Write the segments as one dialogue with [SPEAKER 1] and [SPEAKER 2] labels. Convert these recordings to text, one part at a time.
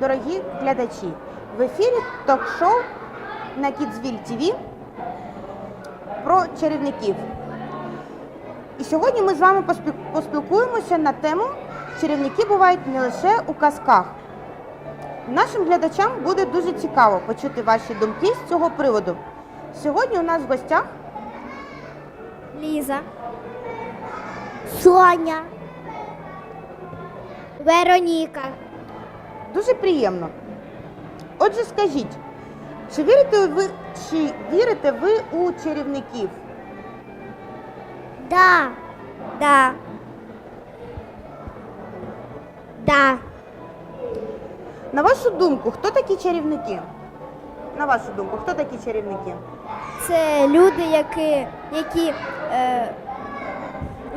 [SPEAKER 1] дорогі глядачі! В ефірі ток-шоу на Кідзвіль ТВ про чарівників. І сьогодні ми з вами поспілкуємося на тему чарівники бувають не лише у казках. Нашим глядачам буде дуже цікаво почути ваші думки з цього приводу. Сьогодні у нас в гостях
[SPEAKER 2] Ліза. Соня. Вероніка.
[SPEAKER 1] Дуже приємно. Отже, скажіть, чи вірите ви, чи вірите ви у чарівників?
[SPEAKER 2] Да. Да. Да.
[SPEAKER 1] На вашу думку, хто такі чарівники? На вашу думку, хто такі чарівники?
[SPEAKER 2] Це люди, які, які е,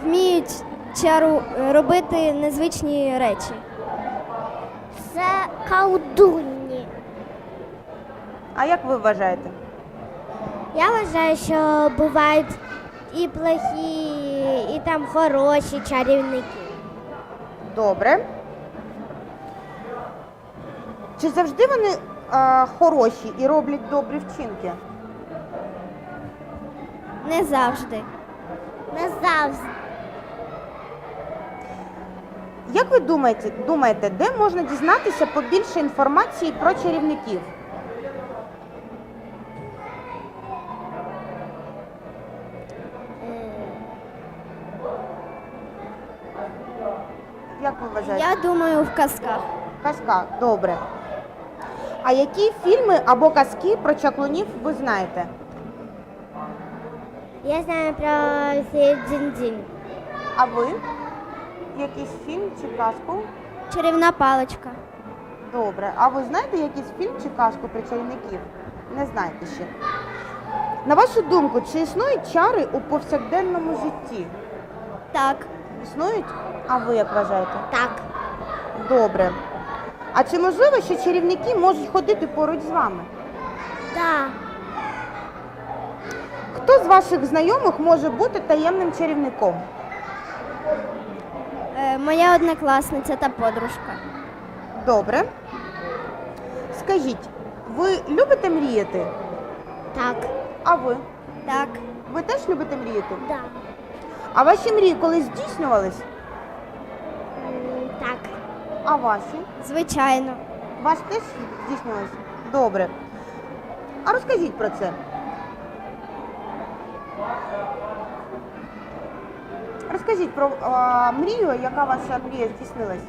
[SPEAKER 2] вміють чару робити незвичні речі. Це колдунні.
[SPEAKER 1] А як ви вважаєте?
[SPEAKER 2] Я вважаю, що бувають і плохі, і там хороші чарівники.
[SPEAKER 1] Добре. Чи завжди вони е, хороші і роблять добрі вчинки?
[SPEAKER 2] Не завжди. Не завжди.
[SPEAKER 1] Як ви думаєте, думаєте, де можна дізнатися побільше інформації про чарівників? Як ви вважаєте?
[SPEAKER 2] Я думаю, в казках.
[SPEAKER 1] Казка, добре. А які фільми або казки про чаклунів ви знаєте?
[SPEAKER 2] Я знаю про фею Дзінь-Дзінь.
[SPEAKER 1] А ви? Якийсь фільм чи казку?
[SPEAKER 2] Чарівна паличка.
[SPEAKER 1] Добре. А ви знаєте якийсь фільм чи казку про чарівників? Не знаєте ще. На вашу думку, чи існують чари у повсякденному житті?
[SPEAKER 2] Так.
[SPEAKER 1] Існують? А ви як вважаєте?
[SPEAKER 2] Так.
[SPEAKER 1] Добре. А чи можливо, що чарівники можуть ходити поруч з вами?
[SPEAKER 2] Так.
[SPEAKER 1] Хто з ваших знайомих може бути таємним чарівником?
[SPEAKER 2] Е, моя однокласниця та подружка.
[SPEAKER 1] Добре. Скажіть, ви любите мріяти?
[SPEAKER 2] Так.
[SPEAKER 1] А ви?
[SPEAKER 2] Так.
[SPEAKER 1] Ви теж любите мріяти?
[SPEAKER 2] Да.
[SPEAKER 1] А ваші мрії колись здійснювались?
[SPEAKER 2] Так.
[SPEAKER 1] А ваші?
[SPEAKER 2] Звичайно.
[SPEAKER 1] Ваш теж здійснювалось? Добре. А розкажіть про це. Розкажіть про а, мрію, яка ваша мрія здійснилась.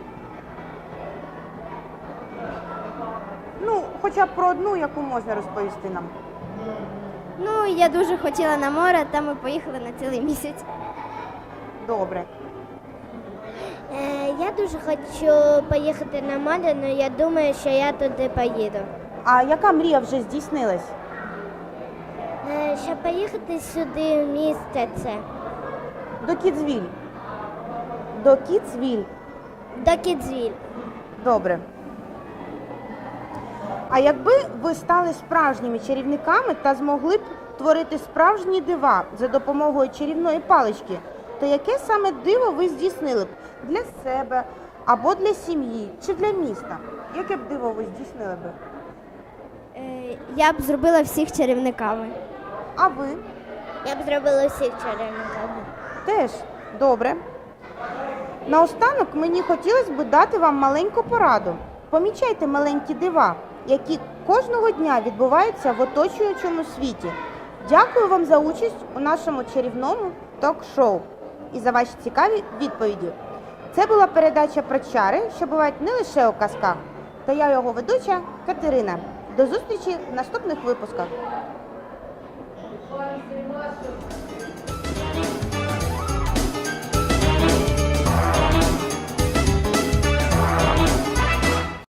[SPEAKER 1] Ну, хоча б про одну, яку можна розповісти нам.
[SPEAKER 2] Ну, я дуже хотіла на море, та ми поїхали на цілий місяць.
[SPEAKER 1] Добре.
[SPEAKER 2] Е, я дуже хочу поїхати на море, але я думаю, що я туди поїду.
[SPEAKER 1] А яка мрія вже здійснилась?
[SPEAKER 2] Е, щоб поїхати сюди в місце це.
[SPEAKER 1] До Кіцвіль. До Кіцвіль.
[SPEAKER 2] До Кідзвіль.
[SPEAKER 1] Добре. А якби ви стали справжніми чарівниками та змогли б творити справжні дива за допомогою чарівної палички, то яке саме диво ви здійснили б для себе або для сім'ї чи для міста? Яке б диво ви здійснили б?
[SPEAKER 2] Е, я б зробила всіх чарівниками.
[SPEAKER 1] А ви
[SPEAKER 2] Я б зробила всіх чарівниками.
[SPEAKER 1] Теж добре. Наостанок мені хотілося б дати вам маленьку пораду. Помічайте маленькі дива, які кожного дня відбуваються в оточуючому світі. Дякую вам за участь у нашому чарівному ток-шоу і за ваші цікаві відповіді. Це була передача про чари, що бувають не лише у казках. Та я його ведуча Катерина. До зустрічі в наступних випусках.